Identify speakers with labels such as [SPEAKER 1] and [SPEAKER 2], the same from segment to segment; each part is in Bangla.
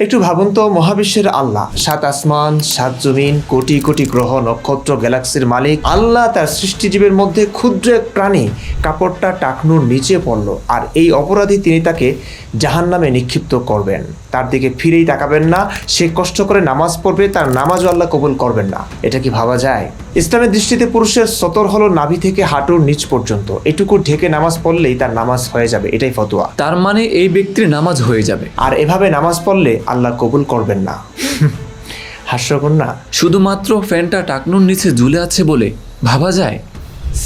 [SPEAKER 1] একটু ভাবুন তো, মহাবিশ্বের আল্লাহ, সাত আসমান, সাত জমিন, কোটি কোটি গ্রহ, নক্ষত্র, গ্যালাক্সির মালিক, আল্লাহ তার সৃষ্টিজীবের মধ্যে ক্ষুদ্র এক প্রাণী, কাপড়টা টাকনুর নিচে পড়ল, আর এই অপরাধী তিনি তাকে জাহান নামে নিক্ষিপ্ত করবেন। তার দিকে ফিরেই তাকাবেন না। সে কষ্ট করে নামাজ পড়বে তার নামাজও আল্লাহ কবুল করবেন না। এটা কি ভাবা যায়? ইসলামের দৃষ্টিতে পুরুষের সতর হলো নাভি থেকে হাঁটুর নিচ পর্যন্ত। এটুকু ঢেকে নামাজ পড়লেই তার নামাজ হয়ে যাবে এটাই ফতোয়া।
[SPEAKER 2] তার মানে এই ব্যক্তির নামাজ হয়ে যাবে।
[SPEAKER 1] আর এভাবে নামাজ পড়লে আল্লাহ কবুল করবেন না। হাস্যকর না?
[SPEAKER 2] শুধুমাত্র ফ্যানটা টাকনুর নিচে ঝুলে আছে বলে ভাবা যায়?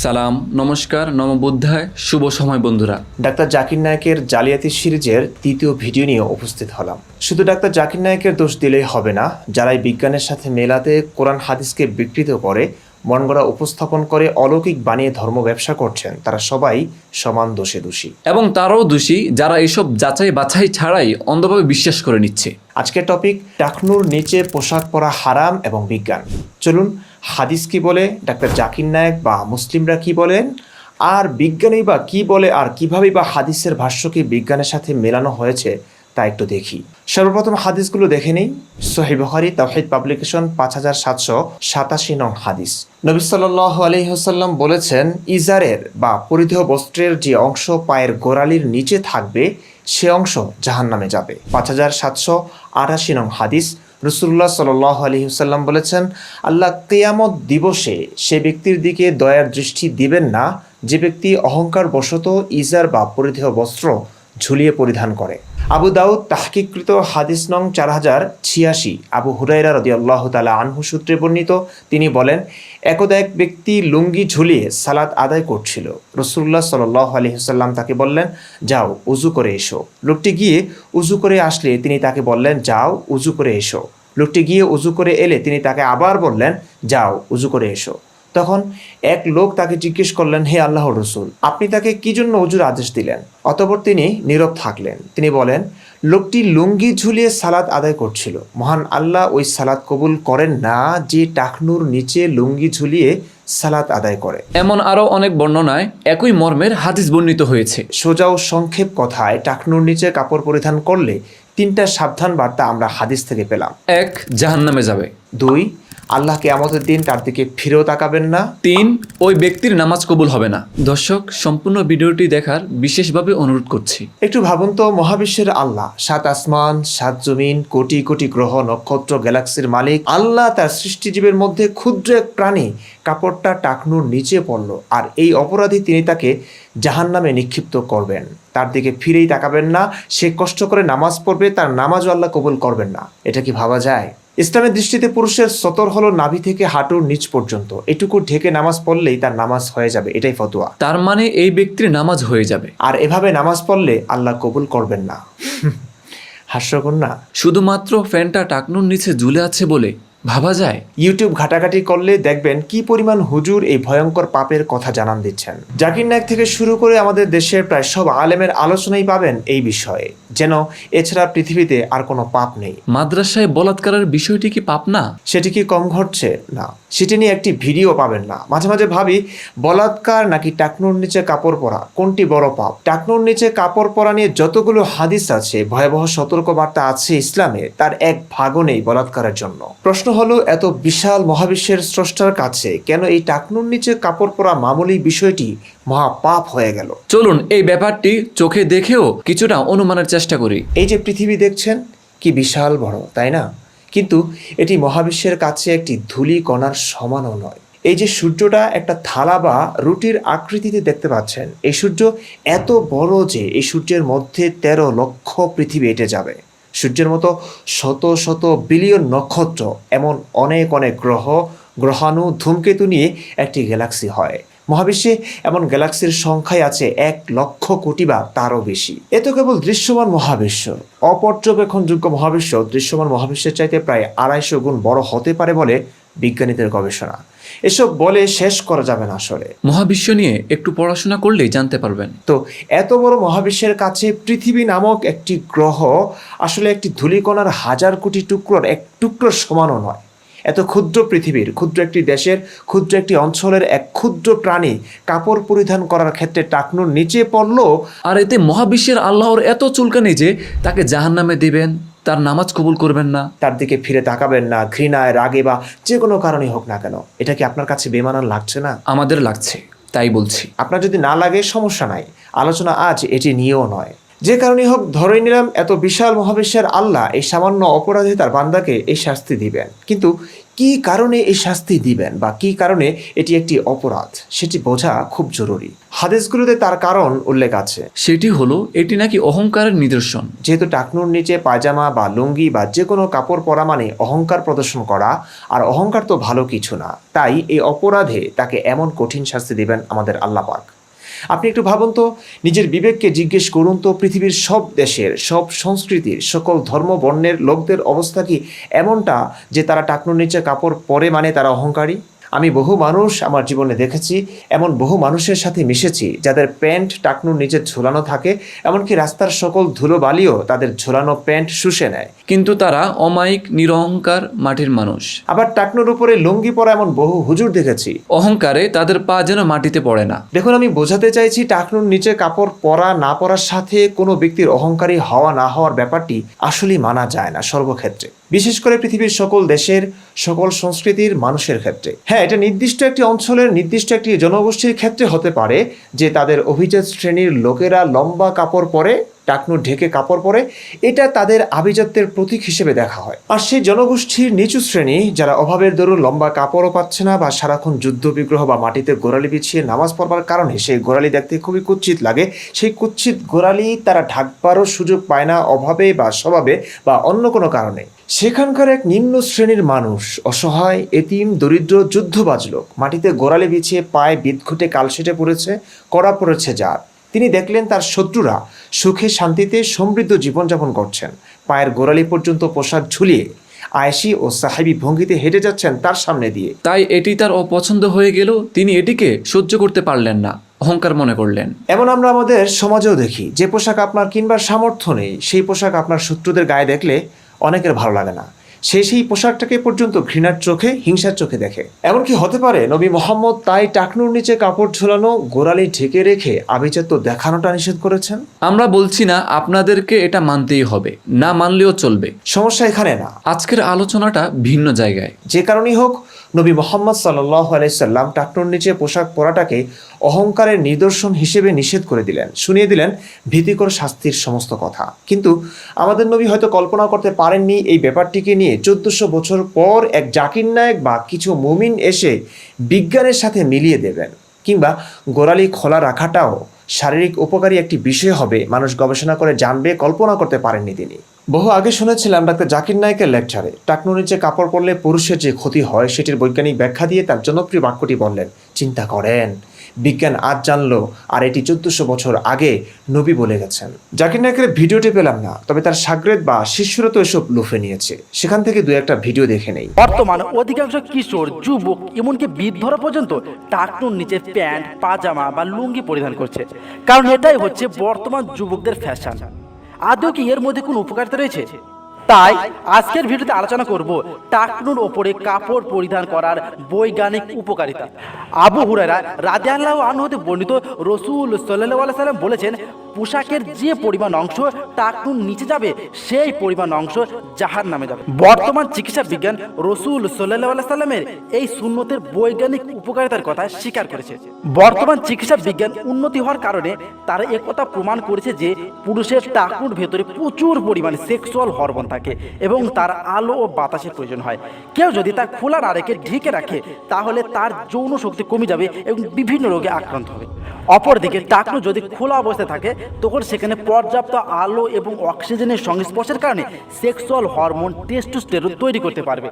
[SPEAKER 2] সালাম নমস্কার নমবুদ্ধায় শুভ সময় বন্ধুরা।
[SPEAKER 1] ডাক্তার জাকির নায়কের জালিয়াতি সিরিজের তৃতীয় ভিডিও নিয়ে উপস্থিত হলাম। শুধু ডাক্তার জাকির নায়কের দোষ দিলেই হবে না যারা এই বিজ্ঞানের সাথে মেলাতে কোরআন হাদিসকে বিকৃত করে মনগড়া উপস্থাপন করে অলৌকিক বানিয়ে ধর্ম ব্যবসা করছেন তারা সবাই সমান দোষে দোষী।
[SPEAKER 2] এবং তারাও দোষী যারা এসব যাচাই বাছাই ছাড়াই অন্ধভাবে বিশ্বাস করে নিচ্ছে।
[SPEAKER 1] আজকের টপিক টাকনুর নিচে পোশাক পরা হারাম এবং বিজ্ঞান। চলুন হাদিস কি বলে, ডাক্তার জাকির নায়ক বা মুসলিমরা কি বলেন? আর বিজ্ঞানী বা কি বলে, আর কীভাবে বা হাদিসের ভাষ্যকে বিজ্ঞানের সাথে মেলানো হয়েছে, তা একটু দেখি। সর্বপ্রথম হাদিসগুলো দেখে নিই। সহি বখারি, তাওহিদ পাবলিকেশন পাঁচ হাজার সাতশো সাতাশি নং হাদিস। নবী সাল্লাহ আলহিহসাল্লাম বলেছেন, ইজারের বা পরিধেয় বস্ত্রের যে অংশ পায়ের গোড়ালির নিচে থাকবে, সে অংশ জাহান নামে যাবে। পাঁচ হাজার সাতশো আটাশি নং হাদিস রসুল্লাহ সাল আলী হুসাল্লাম বলেছেন, আল্লাহ কেয়ামত দিবসে সে ব্যক্তির দিকে দয়ার দৃষ্টি দিবেন না, যে ব্যক্তি অহংকার বশত ইজার বা পরিধেয় বস্ত্র ঝুলিয়ে পরিধান করে। আবু দাউদ তাহকিকৃত হাদিস নং চার হাজার ছিয়াশি। আবু হুরাইরা রদি আল্লাহ তালা আনহু সূত্রে বর্ণিত, তিনি বলেন, একদা এক ব্যক্তি লুঙ্গি ঝুলিয়ে সালাত আদায় করছিল। রসুল্লাহ সাল আলী হুসাল্লাম তাকে বললেন, যাও উজু করে এসো। লোকটি গিয়ে উজু করে আসলে তিনি তাকে বললেন, যাও উজু করে এসো। লোকটি গিয়ে উজু করে এলে তিনি তাকে আবার বললেন, যাও উজু করে এসো। তখন এক লোক তাকে জিজ্ঞেস করলেন হে আল্লাহর রসুল আপনি তাকে কি জন্য অজুর আদেশ দিলেন? অতপর তিনি নীরব থাকলেন। তিনি বলেন লোকটি লুঙ্গি ঝুলিয়ে সালাদ আদায় করছিল। মহান আল্লাহ ওই সালাদ কবুল করেন না যে টাকনুর নিচে লুঙ্গি ঝুলিয়ে সালাত আদায় করে।
[SPEAKER 2] এমন আরও অনেক বর্ণনায় একই মর্মের হাদিস বর্ণিত হয়েছে।
[SPEAKER 1] সোজা ও সংক্ষেপ কথায় টাকনুর নিচে কাপড় পরিধান করলে তিনটা সাবধান বার্তা আমরা হাদিস থেকে পেলাম।
[SPEAKER 2] এক জাহান্নামে যাবে।
[SPEAKER 1] দুই আল্লাহকে আমাদের দিন তার দিকে ফিরেও তাকাবেন না।
[SPEAKER 2] তিন ওই ব্যক্তির নামাজ কবুল হবে না। দর্শক সম্পূর্ণ ভিডিওটি দেখার বিশেষভাবে অনুরোধ করছি।
[SPEAKER 1] একটু ভাবুন তো মহাবিশ্বের আল্লাহ সাত আসমান সাত জমিন কোটি কোটি গ্রহ নক্ষত্র গ্যালাক্সির মালিক আল্লাহ তার সৃষ্টিজীবের মধ্যে ক্ষুদ্র এক প্রাণী কাপড়টা টাকনুর নিচে পড়ল আর এই অপরাধী তিনি তাকে জাহান নামে নিক্ষিপ্ত করবেন। তার দিকে ফিরেই তাকাবেন না সে কষ্ট করে নামাজ পড়বে তার নামাজও আল্লাহ কবুল করবেন না। এটা কি ভাবা যায়? ইসলামের দৃষ্টিতে পুরুষের সতর হলো নাভি থেকে হাঁটুর নিচ পর্যন্ত। এটুকু ঢেকে নামাজ পড়লেই তার নামাজ হয়ে যাবে এটাই ফতোয়া।
[SPEAKER 2] তার মানে এই ব্যক্তির নামাজ হয়ে যাবে।
[SPEAKER 1] আর এভাবে নামাজ পড়লে আল্লাহ কবুল করবেন না। হাস্যকর না
[SPEAKER 2] শুধুমাত্র ফ্যানটা টাকনুর নিচে ঝুলে আছে বলে ভাবা যায়।
[SPEAKER 1] ইউটিউব ঘাটাঘাটি করলে দেখবেন কি পরিমাণ হুজুর এই ভয়ঙ্কর পাপের কথা জানান দিচ্ছেন। জাকির নায়ক থেকে শুরু করে আমাদের দেশের প্রায় সব আলেমের আলোচনাই পাবেন এই বিষয়ে। যেন এছাড়া পৃথিবীতে আর কোনো পাপ নেই।
[SPEAKER 2] মাদ্রাসায় বলাৎকারের বিষয়টি কি পাপ না?
[SPEAKER 1] সেটি কি কম ঘটছে? না। সেটি নিয়ে একটি ভিডিও পাবেন না। মাঝে মাঝে ভাবি বলাৎকার নাকি টাকনুর নিচে কাপড় পরা? কোনটি বড় পাপ? টাকনুর নিচে কাপড় পরা নিয়ে যতগুলো হাদিস আছে ভয়াবহ সতর্কবার্তা আছে ইসলামে তার এক ভাগও নেই বলাৎকারের জন্য। প্রশ্ন হলো এত বিশাল মহাবিশ্বের স্রষ্টার কাছে কেন এই টাকনুর নিচে কাপড় পরা মামুলি বিষয়টি মহা পাপ হয়ে গেল?
[SPEAKER 2] চলুন এই ব্যাপারটি চোখে দেখেও কিছুটা অনুমানের চেষ্টা করি।
[SPEAKER 1] এই যে পৃথিবী দেখছেন কি বিশাল বড় তাই না? কিন্তু এটি মহাবিশ্বের কাছে একটি ধুলি কণার সমানও নয়। এই যে সূর্যটা একটা থালা বা রুটির আকৃতিতে দেখতে পাচ্ছেন এই সূর্য এত বড় যে এই সূর্যের মধ্যে তেরো লক্ষ পৃথিবী এঁটে যাবে। সূর্যের মতো শত শত বিলিয়ন নক্ষত্র এমন অনেক অনেক গ্রহ, গ্রহাণু ধূমকেতু নিয়ে একটি গ্যালাক্সি হয়। মহাবিশ্বে এমন গ্যালাক্সির সংখ্যায় আছে এক লক্ষ কোটি বা তারও বেশি। এ তো কেবল দৃশ্যমান মহাবিশ্ব। অপর্যবেক্ষণযোগ্য মহাবিশ্ব দৃশ্যমান মহাবিশ্বের চাইতে প্রায় আড়াইশো গুণ বড় হতে পারে বলে বিজ্ঞানীদের গবেষণা। এসব বলে শেষ করা যাবে না আসলে।
[SPEAKER 2] মহাবিশ্ব নিয়ে একটু পড়াশোনা করলেই জানতে পারবেন।
[SPEAKER 1] তো এত বড় মহাবিশ্বের কাছে পৃথিবী নামক একটি গ্রহ আসলে একটি ধূলিকণার হাজার কোটি টুকরোর এক টুকরোর সমানও নয়। এত ক্ষুদ্র পৃথিবীর ক্ষুদ্র একটি দেশের ক্ষুদ্র একটি অঞ্চলের এক ক্ষুদ্র প্রাণী কাপড় পরিধান করার ক্ষেত্রে টাকনুর নিচে পড়ল।
[SPEAKER 2] আর এতে মহাবিশ্বের আল্লাহর এত চুলকানি যে তাকে জাহান্নামে দিবেন। তার নামাজ কবুল করবেন না।
[SPEAKER 1] তার দিকে ফিরে তাকাবেন না ঘৃণায় রাগে বা যে কোনো কারণেই হোক না কেন। এটা কি আপনার কাছে বেমানান লাগছে না?
[SPEAKER 2] আমাদের লাগছে তাই বলছি।
[SPEAKER 1] আপনার যদি না লাগে সমস্যা নাই। আলোচনা আজ এটি নিয়েও নয়। যে কারণে হোক ধরেই নিলাম এত বিশাল মহাবিশ্বের আল্লাহ এই সামান্য অপরাধে তার বান্দাকে এই শাস্তি দিবেন। কিন্তু কি কারণে এই শাস্তি দিবেন বা কি কারণে এটি একটি অপরাধ? সেটি বোঝা খুব জরুরি। হাদিসগুলোতে তার কারণ উল্লেখ আছে।
[SPEAKER 2] সেটি হলো এটি নাকি অহংকারের নিদর্শন।
[SPEAKER 1] যেহেতু টাকনুর নিচে পায়জামা বা লুঙ্গি বা যে কোনো কাপড় পরা মানে অহংকার প্রদর্শন করা আর অহংকার তো ভালো কিছু না। তাই এই অপরাধে তাকে এমন কঠিন শাস্তি দিবেন আমাদের আল্লাহ পাক আপনি একটু ভাবুন তো, নিজের বিবেককে জিজ্ঞেস করুন তো, পৃথিবীর সব দেশের, সব সংস্কৃতির, সকল ধর্ম বর্ণের লোকদের অবস্থা কি এমনটা যে তারা টাকনুর নিচে কাপড় পরে মানে তারা অহংকারী? আমি বহু মানুষ আমার জীবনে দেখেছি এমন বহু মানুষের সাথে মিশেছি যাদের প্যান্ট টাকনুর নিচে ঝোলানো থাকে এমনকি রাস্তার সকল ধুলোবালিও তাদের ঝোলানো প্যান্ট শুষে নেয়।
[SPEAKER 2] কিন্তু তারা অমায়িক নিরহংকার মাটির মানুষ।
[SPEAKER 1] আবার টাকনুর উপরে লুঙ্গি পরা এমন বহু হুজুর দেখেছি।
[SPEAKER 2] অহংকারে তাদের পা যেন মাটিতে পড়ে না।
[SPEAKER 1] দেখুন আমি বোঝাতে চাইছি টাকনুর নিচে কাপড় পরা না পরার সাথে কোনো ব্যক্তির অহংকারী হওয়া না হওয়ার ব্যাপারটি আসলেই মানা যায় না সর্বক্ষেত্রে। বিশেষ করে পৃথিবীর সকল দেশের সকল সংস্কৃতির মানুষের ক্ষেত্রে। হ্যাঁ এটা নির্দিষ্ট একটি অঞ্চলের নির্দিষ্ট একটি জনগোষ্ঠীর ক্ষেত্রে হতে পারে যে তাদের অভিজাত শ্রেণির লোকেরা লম্বা কাপড় পরে, টাকনু ঢেকে কাপড় পরে, এটা তাদের আভিজাত্যের প্রতীক হিসেবে দেখা হয়। আর সেই জনগোষ্ঠীর নিচু শ্রেণি, যারা অভাবের দরুন লম্বা কাপড়ও পাচ্ছে না বা সারাক্ষণ যুদ্ধ বিগ্রহ বা মাটিতে গোড়ালি বিছিয়ে নামাজ পড়বার কারণে সেই গোড়ালি দেখতে খুবই কুৎসিত লাগে। সেই কুৎসিত গোড়ালি তারা ঢাকবারও সুযোগ পায় না অভাবে বা স্বভাবে বা অন্য কোনো কারণে। সেখানকার এক নিম্ন শ্রেণির মানুষ অসহায় এতিম দরিদ্র যুদ্ধবাজ লোক। মাটিতে গোড়ালি বিছিয়ে পায়ে বিদঘুটে কালশেটে পড়েছে কড়া পড়েছে যার তিনি দেখলেন তার শত্রুরা সুখে শান্তিতে সমৃদ্ধ জীবনযাপন করছেন। পায়ের গোড়ালি পর্যন্ত পোশাক ঝুলিয়ে আয়েশি ও সাহেবী ভঙ্গিতে হেঁটে যাচ্ছেন তার সামনে দিয়ে।
[SPEAKER 2] তাই এটি তার অপছন্দ হয়ে গেল তিনি এটিকে সহ্য করতে পারলেন না অহংকার মনে করলেন।
[SPEAKER 1] এমন আমরা আমাদের সমাজেও দেখি যে পোশাক আপনার কিনবার সামর্থ্য নেই সেই পোশাক আপনার শত্রুদের গায়ে দেখলে অনেকের ভালো লাগে না। সে সেই পোশাকটাকে পর্যন্ত ঘৃণার চোখে হিংসার চোখে দেখে। এমনকি হতে পারে নবী মোহাম্মদ তাই টাকনুর নিচে কাপড় ঝোলানো গোড়ালি ঢেকে রেখে আভিজাত্য দেখানোটা নিষেধ করেছেন?
[SPEAKER 2] আমরা বলছি না আপনাদেরকে এটা মানতেই হবে। না মানলেও চলবে।
[SPEAKER 1] সমস্যা এখানে না।
[SPEAKER 2] আজকের আলোচনাটা ভিন্ন জায়গায়।
[SPEAKER 1] যে কারণেই হোক নবী মোহাম্মদ সাল্লাহ আলাইসাল্লাম টাকনুর নিচে পোশাক পরাটাকে অহংকারের নিদর্শন হিসেবে নিষেধ করে দিলেন। শুনিয়ে দিলেন, ভীতিকর শাস্তির সমস্ত কথা। কিন্তু আমাদের নবী হয়তো কল্পনা করতে পারেননি এই ব্যাপারটিকে নিয়ে। চোদ্দশো বছর পর এক জাকির নায়ক বা কিছু মুমিন এসে বিজ্ঞানের সাথে মিলিয়ে দেবেন কিংবা গোড়ালি খোলা রাখাটাও শারীরিক উপকারী একটি বিষয় হবে। মানুষ গবেষণা করে জানবে, কল্পনা করতে পারেননি তিনি। বহু আগে শুনেছিলাম ডাক্তার জাকির নায়কের লেকচারে টাকনুর নিচে কাপড় পরলে পুরুষের যে ক্ষতি হয় সেটির বৈজ্ঞানিক ব্যাখ্যা দিয়ে তার জনপ্রিয় বাক্যটি বললেন, চিন্তা করেন। বিজ্ঞান আজ জানলো, আর এটি চোদ্দশো বছর আগে নবী বলে গেছেন। জাকির নায়কের ভিডিওটি পেলাম না, তবে তার সাগরেদ বা শিষ্যরা তো এসব লুফে নিয়েছে। সেখান থেকে দু একটা ভিডিও দেখে নেই।
[SPEAKER 3] বর্তমানে অধিকাংশ কিশোর, যুবক, এমনকি বৃদ্ধরা পর্যন্ত টাকনুর নিচে প্যান্ট, পাজামা বা লুঙ্গি পরিধান করছে। কারণ এটাই হচ্ছে বর্তমান যুবকদের ফ্যাশন। আদৌ কি এর মধ্যে কোনো উপকারিতা রয়েছে? তাই আজকের ভিডিওতে আলোচনা করব টাকনুর ওপরে কাপড় পরিধান করার বৈজ্ঞানিক উপকারিতা। আবু হুরারা রাদিয়াল্লাহ আনহু হতে বর্ণিত রসুল সাল্লাহ সাল্লাম বলেছেন, পোশাকের যে পরিমাণ অংশ টাকনুর নিচে যাবে, সেই পরিমাণ অংশ জাহার নামে যাবে। বর্তমান চিকিৎসা বিজ্ঞান রসুল সাল্লাহ সাল্লামের এই সুন্নতের বৈজ্ঞানিক উপকারিতার কথা স্বীকার করেছে। বর্তমান চিকিৎসা বিজ্ঞান উন্নতি হওয়ার কারণে তারা একথা প্রমাণ করেছে যে পুরুষের টাকুর ভেতরে প্রচুর পরিমাণে সেক্সুয়াল হরমোন থাকে। এবং তার আলো ও বাতাসের প্রয়োজন হয়। কেউ যদি তার খোলা না রেখে ঢেকে রাখে, তাহলে তার যৌন শক্তি কমে যাবে এবং বিভিন্ন রোগে আক্রান্ত হবে। অপরদিকে, টাকনু যদি খোলা অবস্থায় থাকে, তখন সেখানে পর্যাপ্ত আলো এবং অক্সিজেনের সংস্পর্শের কারণে সেক্সুয়াল হরমোন টেস্টোস্টেরন তৈরি করতে পারবে।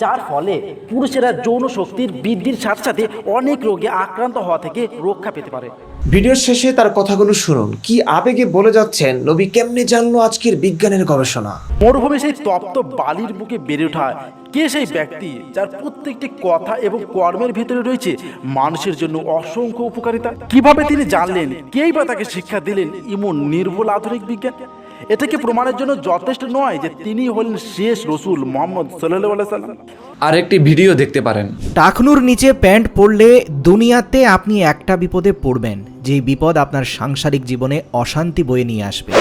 [SPEAKER 3] যার ফলে পুরুষেরা যৌন শক্তির বৃদ্ধির সাথে সাথে অনেক রোগে আক্রান্ত হওয়া থেকে রক্ষা পেতে পারে।
[SPEAKER 1] ভিডিওর শেষে তার কথাগুলো শুনুন। কি আবেগে বলে যাচ্ছেন? নবী কেমনে জানলো আজকের বিজ্ঞানের গবেষণা?
[SPEAKER 3] মরুভূমি সেই তপ্ত বালির বুকে বেড়ে ওঠা কে সেই ব্যক্তি যার প্রত্যেকটি কথা এবং কর্মের ভেতরে রয়েছে মানুষের জন্য অসংখ্য উপকারিতা? কীভাবে তিনি জানলেন? কেই বা তাকে শিক্ষা দিলেন? ইমন নির্ভুল আধুনিক বিজ্ঞান। এটা কি প্রমাণের জন্য যথেষ্ট নয় যে তিনি হলেন শেষ রসুল মোহাম্মদ সাল্লাহ সাল্লাম।
[SPEAKER 2] আরেকটি ভিডিও দেখতে পারেন।
[SPEAKER 4] টাকনুর নিচে প্যান্ট পরলে দুনিয়াতে আপনি একটা বিপদে পড়বেন যেই বিপদ আপনার সাংসারিক জীবনে অশান্তি বয়ে নিয়ে আসবে।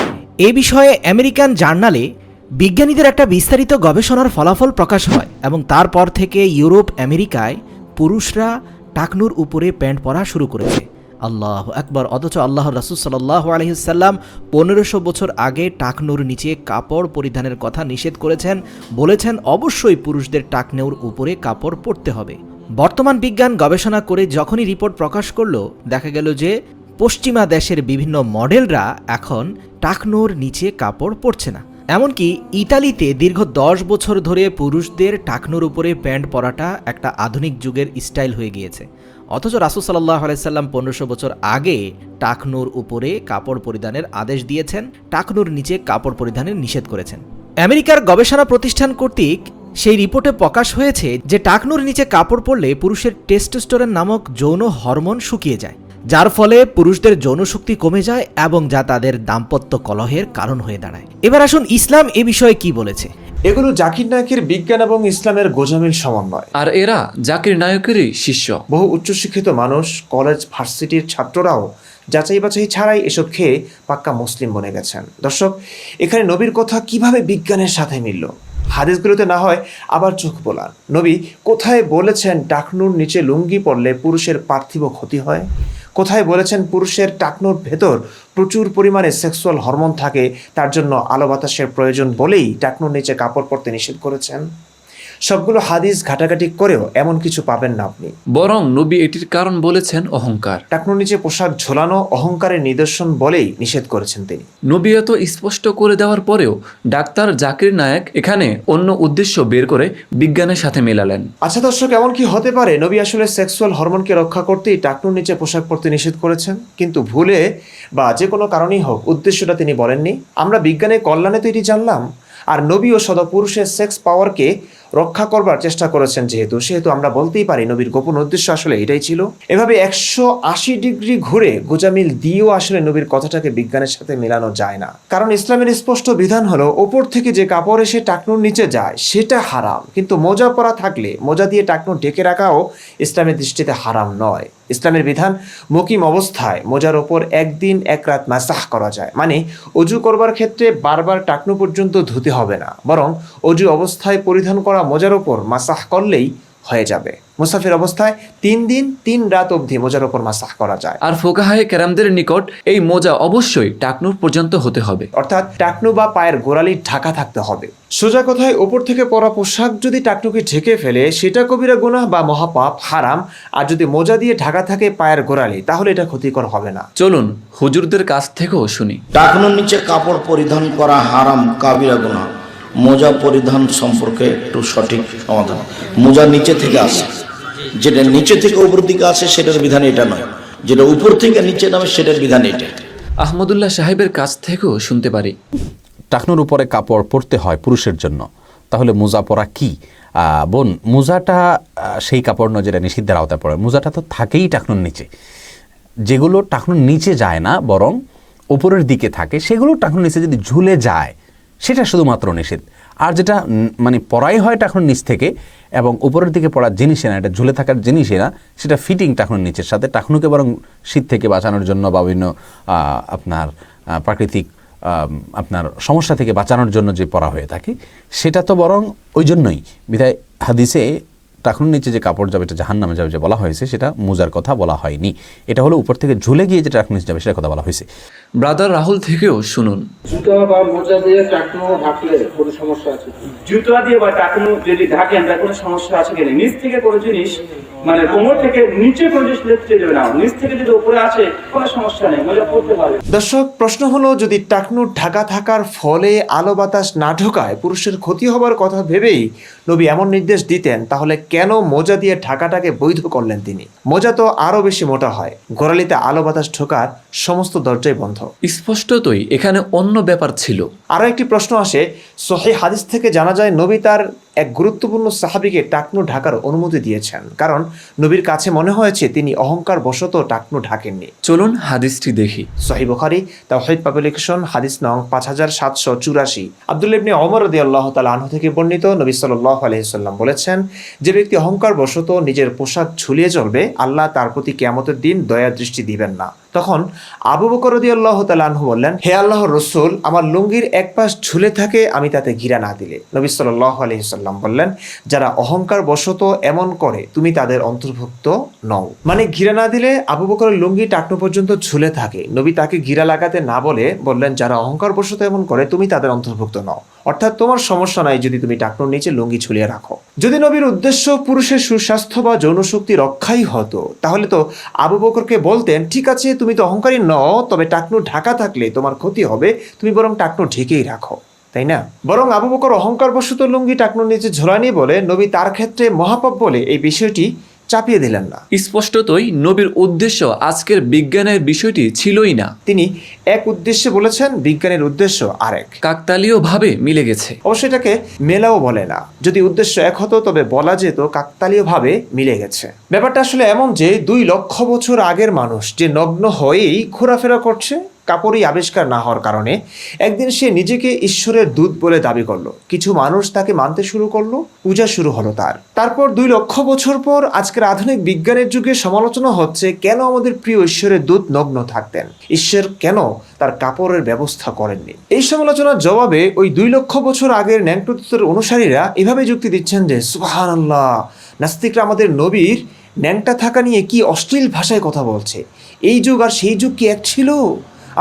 [SPEAKER 4] এ বিষয়ে আমেরিকান জার্নালে বিজ্ঞানীদের একটা বিস্তারিত গবেষণার ফলাফল প্রকাশ হয় এবং তারপর থেকে ইউরোপ আমেরিকায় পুরুষরা টাকনুর উপরে প্যান্ট পরা শুরু করেছে। আল্লাহ একবার অথচ আল্লাহ রাসুল সাল্লাহ আলহিসাল্লাম পনেরোশো বছর আগে টাকনুর নিচে কাপড় পরিধানের কথা নিষেধ করেছেন। বলেছেন, অবশ্যই পুরুষদের টাকনুর উপরে কাপড় পরতে হবে। বর্তমান বিজ্ঞান গবেষণা করে যখনই রিপোর্ট প্রকাশ করল, দেখা গেল যে পশ্চিমা দেশের বিভিন্ন মডেলরা এখন টাকনোর নিচে কাপড় পরছে না। এমনকি ইতালিতে দীর্ঘ দশ বছর ধরে পুরুষদের টাকনোর উপরে প্যান্ট পরাটা একটা আধুনিক যুগের স্টাইল হয়ে গিয়েছে। অথচ রাসুল সাল্লাহ আলাইসাল্লাম পনেরোশো বছর আগে টাকনুর উপরে কাপড় পরিধানের আদেশ দিয়েছেন, টাকনুর নিচে কাপড় পরিধানের নিষেধ করেছেন। আমেরিকার গবেষণা প্রতিষ্ঠান কর্তৃক সেই রিপোর্টে প্রকাশ হয়েছে যে টাকনুর নিচে কাপড় পরলে পুরুষের টেস্টোস্টোরেন নামক যৌন হরমোন শুকিয়ে যায়, যার ফলে পুরুষদের যৌনশক্তি কমে যায় এবং যা তাদের দাম্পত্য কলহের কারণ হয়ে দাঁড়ায়। এবার আসুন ইসলাম এ বিষয়ে কি বলেছে।
[SPEAKER 1] এগুলো জাকির নায়কের বিজ্ঞান এবং ইসলামের গোজামিল সমন্বয়।
[SPEAKER 2] আর এরা জাকির নায়কেরই শিষ্য।
[SPEAKER 1] বহু উচ্চশিক্ষিত মানুষ কলেজ ভার্সিটির ছাত্ররাও যাচাই বাছাই ছাড়াই এসব খেয়ে পাক্কা মুসলিম বনে গেছেন। দর্শক এখানে নবীর কথা কীভাবে বিজ্ঞানের সাথে মিলল? হাদিসগুলোতে না হয় আবার চোখ বোলান নবী কোথায় বলেছেন টাকনুর নিচে লুঙ্গি পড়লে পুরুষের পার্থিব ক্ষতি হয়? কোথায় বলেছেন পুরুষের টাকনোর ভেতর প্রচুর পরিমাণে সেক্সুয়াল হরমোন থাকে, তার জন্য আলো বাতাসের প্রয়োজন বলেই টাকনোর নিচে কাপড় পরতে নিষেধ করেছেন। সবগুলো হাদিস ঘাটাঘাটি করেও এমন কিছু পাবেন না আপনি।
[SPEAKER 2] বরং নবী এটির কারণ বলেছেন অহংকার।
[SPEAKER 1] টাকনুর নিচে পোশাক ঝোলানো অহংকারের নিদর্শন বলেই নিষেধ করেছেন তিনি।
[SPEAKER 2] নবী এত স্পষ্ট করে দেওয়ার পরেও ডাক্তার জাকির নায়ক এখানে অন্য উদ্দেশ্য বের করে বিজ্ঞানের সাথে মেলালেন।
[SPEAKER 1] আচ্ছা দর্শক এমন কি হতে পারে? নবী আসলে সেক্সুয়াল হরমোনকে রক্ষা করতেই টাকনুর নিচে পোশাক পরতে নিষেধ করেছেন? কিন্তু ভুলে বা যে কোনো কারণেই হোক উদ্দেশ্যটা তিনি বলেননি। আমরা বিজ্ঞানের কল্যাণে তো এটি জানলাম। আর নবী ও সদপুরুষের সেক্স পাওয়ারকে রক্ষা করবার চেষ্টা করেছেন যেহেতু, সেহেতু আমরা বলতেই পারি নবীর গোপন উদ্দেশ্য আসলে এটাই ছিল। এভাবে একশো আশি ডিগ্রি ঘুরে গোজামিল দিয়েও আসলে নবীর কথাটাকে বিজ্ঞানের সাথে মেলানো যায় না। কারণ ইসলামের স্পষ্ট বিধান হলো, ওপর থেকে যে কাপড় এসে টাকনুর নিচে যায়, সেটা হারাম। কিন্তু মোজা পরা থাকলে, মোজা দিয়ে টাকনুর ঢেকে রাখাও ইসলামের দৃষ্টিতে হারাম নয়। ইসলামের বিধান মুকিম অবস্থায়, মোজার ওপর একদিন এক রাত মাসাহ করা যায়। মানে অজু করবার ক্ষেত্রে বারবার টাকনু পর্যন্ত ধুতে হবে না। বরং অজু অবস্থায় পরিধান করা মোজার ওপর মাসাহ করলেই হয়ে যাবে। মুসাফির অবস্থায় তিন দিন তিন রাত অবধি মোজার ওপর মাসাহ করা যায়।
[SPEAKER 2] আর ফোকাহায়ে কেরামদের নিকট এই মোজা অবশ্যই টাকনুর পর্যন্ত হতে হবে।
[SPEAKER 1] অর্থাৎ টাকনু বা পায়ের গোড়ালি ঢাকা থাকতে হবে। সোজা কথায় ওপর থেকে পরা পোশাক যদি টাকনুকে ঢেকে ফেলে সেটা কবিরা গুনাহ বা মহাপাপ হারাম। আর যদি মোজা দিয়ে ঢাকা থাকে পায়ের গোড়ালি তাহলে এটা ক্ষতিকর হবে না।
[SPEAKER 2] চলুন হুজুরদের কাছ থেকেও শুনি।
[SPEAKER 5] টাকনুর নিচে কাপড় পরিধান করা হারাম কাবিরা গুনাহ। মোজা পরিধান সম্পর্কে একটু সঠিক সমাধান। মোজা নিচে থেকে আসে। যেটা নিচে থেকে উপর দিকে আসে সেটার বিধান এটা নয়। যেটা উপর থেকে নিচে নামে সেটার বিধান এটা।
[SPEAKER 2] আহমদুল্লাহ সাহেবের কাছ থেকেও শুনতে পারি।
[SPEAKER 6] টাকনুর উপরে কাপড় পরতে হয় পুরুষের জন্য। তাহলে মোজা পরা কি? বোন মোজাটা সেই কাপড় নয় যেটা নিষিদ্ধের আওতায় পড়ে। মোজাটা তো থাকেই টাকনুর নিচে। যেগুলো টাকনুর নিচে যায় না বরং উপরের দিকে থাকে সেগুলো টাকনুর নিচে যদি ঝুলে যায় সেটা শুধুমাত্র নিষেধ। আর যেটা মানে পড়াই হয় এখন নিচ থেকে, এবং উপরের দিকে পড়ার জিনিসে না, এটা ঝুলে থাকার জিনিসই না, সেটা ফিটিং টাকনুর নিচের সাথে। টাকনুকে বরং শীত থেকে বাঁচানোর জন্য বা বিভিন্ন আপনার প্রাকৃতিক আপনার সমস্যা থেকে বাঁচানোর জন্য যে পড়া হয়ে থাকে, সেটা তো বরং ওই জন্যই। বিধায় হাদিসে টাকুন নিচে যে কাপড় যাবে এটা জাহান নামে যাবে যে বলা হয়েছে সেটা মোজার কথা বলা হয়নি। এটা হলো উপর থেকে ঝুলে গিয়ে যে টাকুন নিচে যাবে সেটা কথা বলা হয়েছে।
[SPEAKER 2] ব্রাদার রাহুল থেকেও শুনুন।
[SPEAKER 7] জুতো বা মোজা দিয়ে টাকনো ঢাকলে কোনো সমস্যা আছে?
[SPEAKER 8] জুতো দিয়ে বা টাকানো যদি ঢাকেন তার কোনো সমস্যা আছে কিনা নিচ থেকে কোনো জিনিস মানে কোমর থেকে নিচে কোনো জিনিস লেপটে যাবে না। নিচ থেকে যদি উপরে আসে কোনো সমস্যা নেই মজা পড়তে পারে
[SPEAKER 1] দর্শক প্রশ্ন হলো যদি টাকনুর ঢাকা থাকার ফলে আলো বাতাস না ঢোকায় পুরুষের ক্ষতি হবার কথা ভেবেই নবী এমন নির্দেশ দিতেন তাহলে কেন মোজা দিয়ে ঢাকাটাকে বৈধ করলেন তিনি? মোজা তো আরও বেশি মোটা হয়। গোড়ালিতে আলো বাতাস ঢোকার সমস্ত দরজাই বন্ধ।
[SPEAKER 2] স্পষ্টতই এখানে অন্য ব্যাপার ছিল।
[SPEAKER 1] আরও একটি প্রশ্ন আসে সহি হাদিস থেকে জানা যায় নবী তার এক গুরুত্বপূর্ণ সাহাবিকে টাকনু ঢাকার অনুমতি দিয়েছেন। কারণ নবীর কাছে মনে হয়েছে তিনি অহংকার বশত টাকনু ঢাকেননি।
[SPEAKER 2] চলুন হাদিসটি দেখি।
[SPEAKER 1] সহি বুখারি তাওহিদ পাবলিকেশন হাদিস নং পাঁচ হাজার সাতশো চুরাশি। আব্দুল ইবনে অমর রদি আল্লাহ তালা আনহু থেকে বর্ণিত নবী সাল্লাহ আলহিসাল্লাম বলেছেন যে ব্যক্তি অহংকার বশত নিজের পোশাক ঝুলিয়ে চলবে আল্লাহ তার প্রতি কেয়ামতের দিন দয়া দৃষ্টি দিবেন না। তখন আবু বকর আল্লাহ তালাহু বললেন, হে আল্লাহ রসুল, আমার লুঙ্গির এক পাশ ঝুলে থাকে, আমি তাতে ঘিরা না দিলে। নবী সাল্লাহ আলহিসাল্লাম বললেন, যারা অহংকার বশত এমন করে, তুমি তাদের অন্তর্ভুক্ত নও। মানে ঘিরা না দিলে আবু বকরের লুঙ্গি টাকনো পর্যন্ত ঝুলে থাকে। নবী তাকে ঘিরা লাগাতে না বলে বললেন, যারা অহংকার বশত এমন করে, তুমি তাদের অন্তর্ভুক্ত নও। অর্থাৎ তোমার সমস্যা নাই যদি তুমি টাকনোর নিচে লুঙ্গি ঝুলিয়ে রাখো। যদি নবীর উদ্দেশ্য পুরুষের সুস্বাস্থ্য বা যৌন শক্তি রক্ষাই হতো, তাহলে তো আবু বকরকে বলতেন, ঠিক আছে, তুমি তো অহংকারী নও, তবে টাকনু ঢাকা থাকলে তোমার ক্ষতি হবে, তুমি বরং টাকনু ঢেকেই রাখো। তাই না? বরং আবু বকর অহংকার বশত লুঙ্গি টাকনুর নিচে ঝোলানি বলে নবী তার ক্ষেত্রে মহাপাপ বলে এই বিষয়টি চাপিয়ে দিলেন না।
[SPEAKER 2] স্পষ্টতই নবীর উদ্দেশ্য আজকের বিজ্ঞানের বিষয়টি ছিলই না।
[SPEAKER 1] তিনি এক উদ্দেশ্যে বলেছেন বিজ্ঞানের উদ্দেশ্য আরেক।
[SPEAKER 2] কাকতালীয়ভাবে মিলে গেছে।
[SPEAKER 1] অবশ্য এটাকে মেলাও বলে না। যদি উদ্দেশ্য এক হতো তবে বলা যেত কাকতালীয়ভাবে মিলে গেছে। ব্যাপারটা আসলে এমন যে দুই লক্ষ বছর আগের মানুষ যে নগ্ন হয়েই ঘোরাফেরা করছে কাপড়ই আবিষ্কার না হওয়ার কারণে একদিন সে নিজেকে ঈশ্বরের দূত বলে দাবি করল। কিছু মানুষ তাকে মানতে শুরু করল, পূজা শুরু হলো তার। তারপর দুই লক্ষ বছর পর আজকের আধুনিক বিজ্ঞানের যুগে সমালোচনা হচ্ছে, কেন আমাদের প্রিয় ঈশ্বরের দূত নগ্ন থাকতেন? ঈশ্বর কেন তার কাপড়ের ব্যবস্থা করেননি? এই সমালোচনার জবাবে ওই দুই লক্ষ বছর আগের ন্যাংটুতের অনুসারীরা এভাবে যুক্তি দিচ্ছেন যে সুবাহান আল্লাহ নাস্তিকরা আমাদের নবীর ন্যাংটা থাকা নিয়ে কি অশ্লীল ভাষায় কথা বলছে? এই যুগ আর সেই যুগ কি এক ছিল?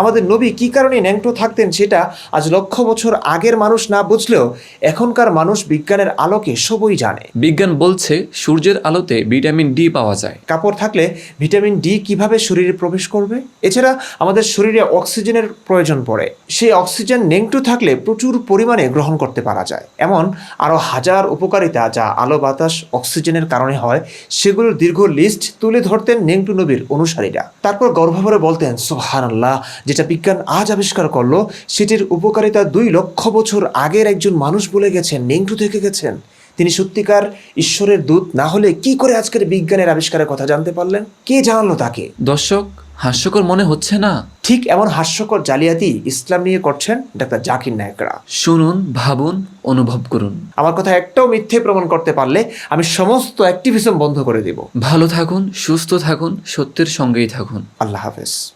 [SPEAKER 1] আমাদের নবী কি কারণে ন্যাংটো থাকতেন সেটা আজ লক্ষ বছর আগের মানুষ না বুঝলেও এখনকার মানুষ বিজ্ঞানের আলোকে সবই জানে।
[SPEAKER 2] বিজ্ঞান বলছে সূর্যের আলোতে ভিটামিন ডি পাওয়া যায়।
[SPEAKER 1] কাপড় থাকলে ভিটামিন ডি কীভাবে শরীরে প্রবেশ করবে? এছাড়া আমাদের শরীরে অক্সিজেনের প্রয়োজন পড়ে। সেই অক্সিজেন নেংটু থাকলে প্রচুর পরিমাণে গ্রহণ করতে পারা যায়। এমন আরও হাজার উপকারিতা যা আলো বাতাস অক্সিজেনের কারণে হয় সেগুলোর দীর্ঘ লিস্ট তুলে ধরতেন নেংটু নবীর অনুসারীরা। তারপর গর্ভভরে বলতেন সোহান আল্লাহ যেটা বিজ্ঞান আজ আবিষ্কার করল সেটির উপকারিতা দুই লক্ষ বছর আগের একজন মানুষ বলে গেছেন নেংটু থেকে গেছেন। তিনি সত্যিকার ঈশ্বরের দূত না হলে কি করে আজকের বিজ্ঞানের আবিষ্কারের কথা জানতে পারলেন? কে জানালো তাকে?
[SPEAKER 2] দর্শক হাস্যকর মনে হচ্ছে না?
[SPEAKER 1] ঠিক এমন হাস্যকর জালিয়াতি ইসলাম নিয়ে করছেন ডাক্তার জাকির নায়করা।
[SPEAKER 2] শুনুন ভাবুন অনুভব করুন।
[SPEAKER 1] আমার কথা একটাও মিথ্যে প্রমাণ করতে পারলে আমি সমস্ত অ্যাক্টিভিজম বন্ধ করে দেব।
[SPEAKER 2] ভালো থাকুন সুস্থ থাকুন সত্যের সঙ্গেই থাকুন।
[SPEAKER 1] আল্লাহ হাফেজ।